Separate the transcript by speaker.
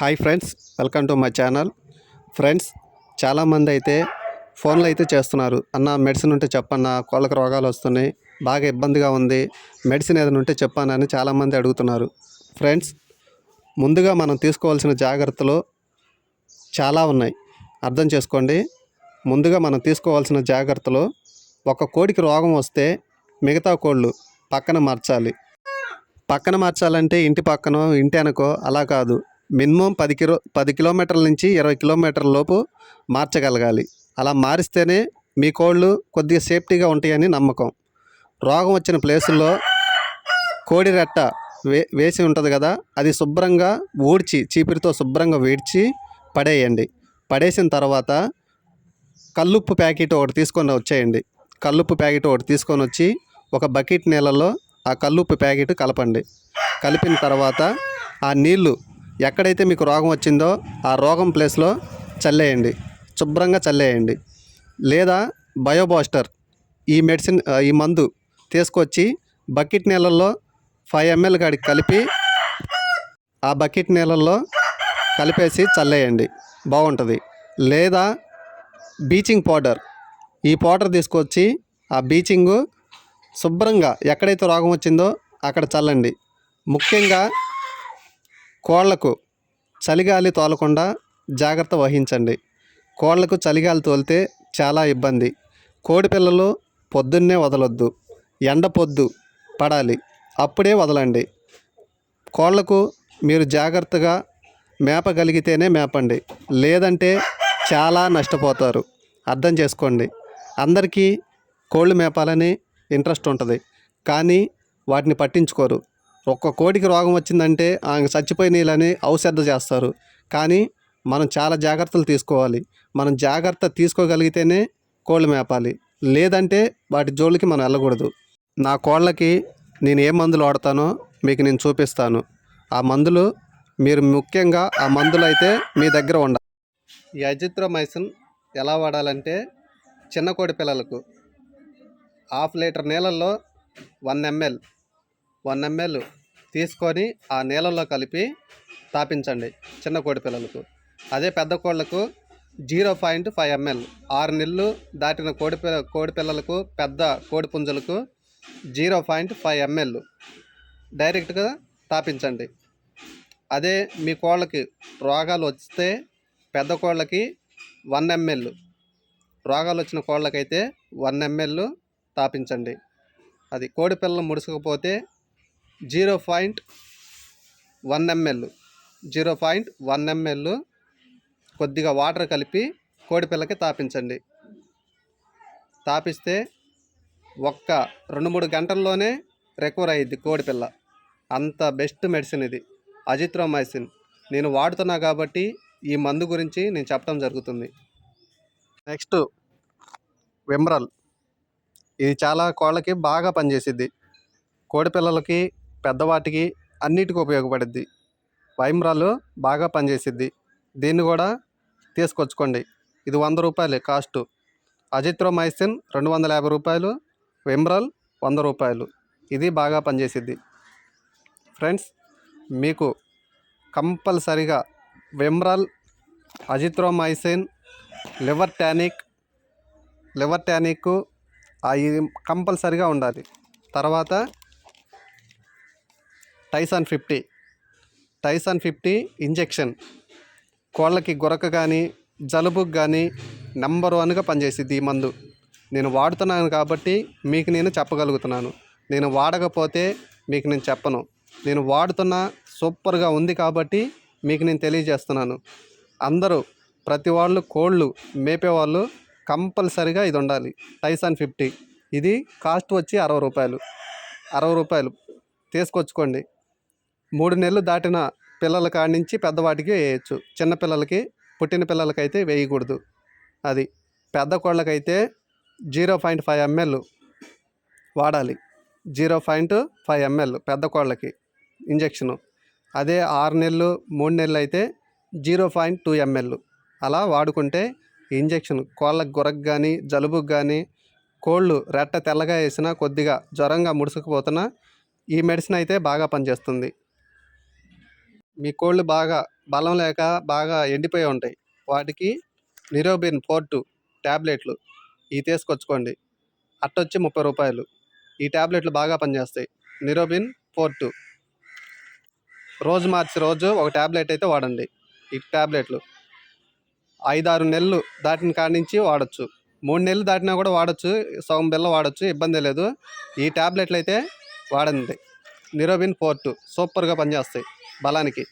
Speaker 1: Hi friends welcome to my channel. Friends చాలామంది అయితే ఫోన్లు అయితే చేస్తున్నారు. అన్న మెడిసిన్ ఉంటే చెప్పన్న కోళ్ళకి రోగాలు వస్తున్నాయి బాగా ఇబ్బందిగా ఉంది మెడిసిన్ ఏదైనా ఉంటే చెప్పానని చాలామంది అడుగుతున్నారు. ఫ్రెండ్స్ ముందుగా మనం తీసుకోవాల్సిన జాగ్రత్తలు చాలా ఉన్నాయి. అర్థం చేసుకోండి. ముందుగా మనం తీసుకోవాల్సిన జాగ్రత్తలు ఒక కోడికి రోగం వస్తే మిగతా కోళ్ళు పక్కన మార్చాలి. పక్కన మార్చాలంటే ఇంటి పక్కన ఇంటి అనుకో అలా కాదు. మినిమం పది కిలో పది కిలోమీటర్ల నుంచి ఇరవై కిలోమీటర్ల లోపు మార్చగలగాలి. అలా మారిస్తేనే మీ కోళ్ళు కొద్దిగా సేఫ్టీగా ఉంటాయని నమ్మకం. రోగం వచ్చిన ప్లేసుల్లో కోడి రెట్ట వే వేసి ఉంటుంది కదా అది శుభ్రంగా ఊడ్చి చీపిరితో శుభ్రంగా వీడ్చి పడేయండి. పడేసిన తర్వాత కల్లుప్పు ప్యాకెట్ ఒకటి తీసుకొని వచ్చేయండి. కల్లుప్పు ప్యాకెట్ ఒకటి తీసుకొని వచ్చి ఒక బకెట్ నీళ్ళలో ఆ కల్లుప్పు ప్యాకెట్ కలపండి. కలిపిన తర్వాత ఆ నీళ్ళు ఎక్కడైతే మీకు రోగం వచ్చిందో ఆ రోగం ప్లేస్లో చల్లేయండి. శుభ్రంగా చల్లేయండి. లేదా బయోబాస్టర్ ఈ మెడిసిన్ ఈ మందు తీసుకొచ్చి బకెట్ నీళ్ళల్లో ఫైవ్ ఎంఎల్ కాడికి కలిపి ఆ బకెట్ నీళ్ళల్లో కలిపేసి చల్లేయండి. బాగుంటుంది. లేదా బీచింగ్ పౌడర్ ఈ పౌడర్ తీసుకొచ్చి ఆ బీచింగు శుభ్రంగా ఎక్కడైతే రోగం వచ్చిందో అక్కడ చల్లండి. ముఖ్యంగా కోళ్ళకు చలిగాలి తోలకుండా జాగ్రత్త వహించండి. కోళ్ళకు చలిగాలి తోలితే చాలా ఇబ్బంది. కోడి పిల్లలు పొద్దున్నే వదలొద్దు. ఎండ పొద్దు పడాలి. అప్పుడే వదలండి. కోళ్ళకు మీరు జాగ్రత్తగా మేపగలిగితేనే మేపండి. లేదంటే చాలా నష్టపోతారు. అర్థం చేసుకోండి. అందరికీ కోళ్ళు మేపాలని ఇంట్రెస్ట్ ఉంటుంది. కానీ వాటిని పట్టించుకోరు. ఒక్క కోడికి రోగం వచ్చిందంటే ఆమె చచ్చిపోయినాయిలని ఔషధ చేస్తారు. కానీ మనం చాలా జాగ్రత్తలు తీసుకోవాలి. మనం జాగ్రత్త తీసుకోగలిగితేనే కోళ్ళు మేపాలి. లేదంటే వాటి జోళ్ళకి మనం వెళ్ళకూడదు. నా కోళ్ళకి నేను ఏ మందులు వాడతానో మీకు నేను చూపిస్తాను. ఆ మందులు మీరు ముఖ్యంగా ఆ మందులు అయితే మీ దగ్గర ఉండాలి ఈ అజిత్రోమైసిన్ ఎలా వాడాలంటే చిన్న కోడి పిల్లలకు హాఫ్ లీటర్ నీళ్ళల్లో వన్ ఎంఎల్ వన్ ఎంఎల్ తీసుకొని ఆ నీళ్ళలో కలిపి తాపించండి చిన్న కోడి పిల్లలకు. అదే పెద్ద కోళ్ళకు జీరో పాయింట్ ఫైవ్ ఎంఎల్. ఆరు నెలలు దాటిన కోడి పిల్ల కోడి పిల్లలకు పెద్ద కోడి పుంజులకు జీరో పాయింట్ ఫైవ్ ఎంఎల్. డైరెక్ట్గా తాపించండి. అదే మీ కోళ్ళకి రోగాలు వస్తే పెద్ద కోళ్ళకి వన్ ఎంఎల్. రోగాలు వచ్చిన కోళ్ళకైతే వన్ ఎంఎల్ తాపించండి. అది కోడి పిల్లలు ముడుచుకపోతే zero point one ML. Zero point one ML కొద్దిగా వాటర్ కలిపి కోడి పిల్లకి తాపించండి. తాపిస్తే ఒక్క రెండు మూడు గంటల్లోనే రికవర్ అయ్యిద్ది కోడిపిల్ల అంత బెస్ట్ మెడిసిన్ ఇది. అజిత్రోమైసిన్. నేను వాడుతున్నా కాబట్టి ఈ మందు గురించి నేను చెప్పడం జరుగుతుంది. Next Vimeral. ఇది చాలా కోళ్ళకి బాగా పనిచేసిద్ది. కోడి పిల్లలకి పెద్దవాటికి అన్నిటికీ ఉపయోగపడుద్ది. వైమ్రాలు బాగా పనిచేసిద్ది. దీన్ని కూడా తీసుకొచ్చుకోండి. ఇది వంద రూపాయలే కాస్టు. అజిత్రోమైసిన్ రెండు వందల యాభై రూపాయలు విమ్రల్ వంద రూపాయలు. ఇది బాగా పనిచేసిద్ది. ఫ్రెండ్స్ మీకు కంపల్సరిగా Vimeral azithromycin liver tonic liver tonic కంపల్సరిగా ఉండాలి. తర్వాత టైసాన్ ఫిఫ్టీ టైసాన్ ఫిఫ్టీ ఇంజెక్షన్ కోళ్ళకి గొరక కానీ జలుబుకి కానీ నెంబర్ వన్గా పనిచేసిద్ది ఈ మందు. నేను వాడుతున్నాను కాబట్టి మీకు నేను చెప్పగలుగుతున్నాను. నేను వాడకపోతే మీకు నేను చెప్పను. నేను వాడుతున్న సూపర్గా ఉంది కాబట్టి మీకు నేను తెలియజేస్తున్నాను. అందరూ ప్రతి వాళ్ళు కోళ్ళు మేపేవాళ్ళు కంపల్సరిగా ఇది ఉండాలి. టైసాన్ ఫిఫ్టీ ఇది కాస్ట్ వచ్చి అరవై రూపాయలు. అరవై రూపాయలు. తీసుకొచ్చుకోండి. మూడు నెలలు దాటిన పిల్లల కాడి నుంచి పెద్దవాటికి వేయచ్చు. చిన్నపిల్లలకి పుట్టిన పిల్లలకైతే వేయకూడదు. అది పెద్ద కోళ్ళకైతే జీరో పాయింట్ ఫైవ్ ఎంఎల్ వాడాలి. జీరో పాయింట్ ఫైవ్ ఎంఎల్ పెద్ద కోళ్ళకి ఇంజెక్షను. అదే ఆరు నెలలు మూడు నెలలు అయితే జీరో పాయింట్ టూ ఎంఎల్ అలా వాడుకుంటే ఇంజెక్షన్. కోళ్ళకు గురకు కానీ జలుబుకి కానీ కోళ్ళు రెట్ట తెల్లగా వేసినా కొద్దిగా జ్వరంగా ముడుసుకుపోతున్నా ఈ మెడిసిన్ అయితే బాగా పనిచేస్తుంది. మీ కోళ్ళు బాగా బలం లేక బాగా ఎండిపోయి ఉంటాయి. వాటికి నిరోబిన్ ఫోర్టు ట్యాబ్లెట్లు ఇవి తీసుకొచ్చుకోండి. అట్టొచ్చి ముప్పై రూపాయలు. ఈ ట్యాబ్లెట్లు బాగా పనిచేస్తాయి. నిరోబిన్ ఫోర్టు రోజు మార్చి రోజు ఒక ట్యాబ్లెట్ అయితే వాడండి. ఈ ట్యాబ్లెట్లు ఐదారు నెలలు దాటిన కాడి నుంచి వాడచ్చు. మూడు నెలలు దాటినా కూడా వాడచ్చు. సగం బిల్ల వాడచ్చు. ఇబ్బంది లేదు. ఈ ట్యాబ్లెట్లు అయితే వాడండి. నిరోబిన్ ఫోర్టు సూపర్గా పనిచేస్తాయి. బలానికి.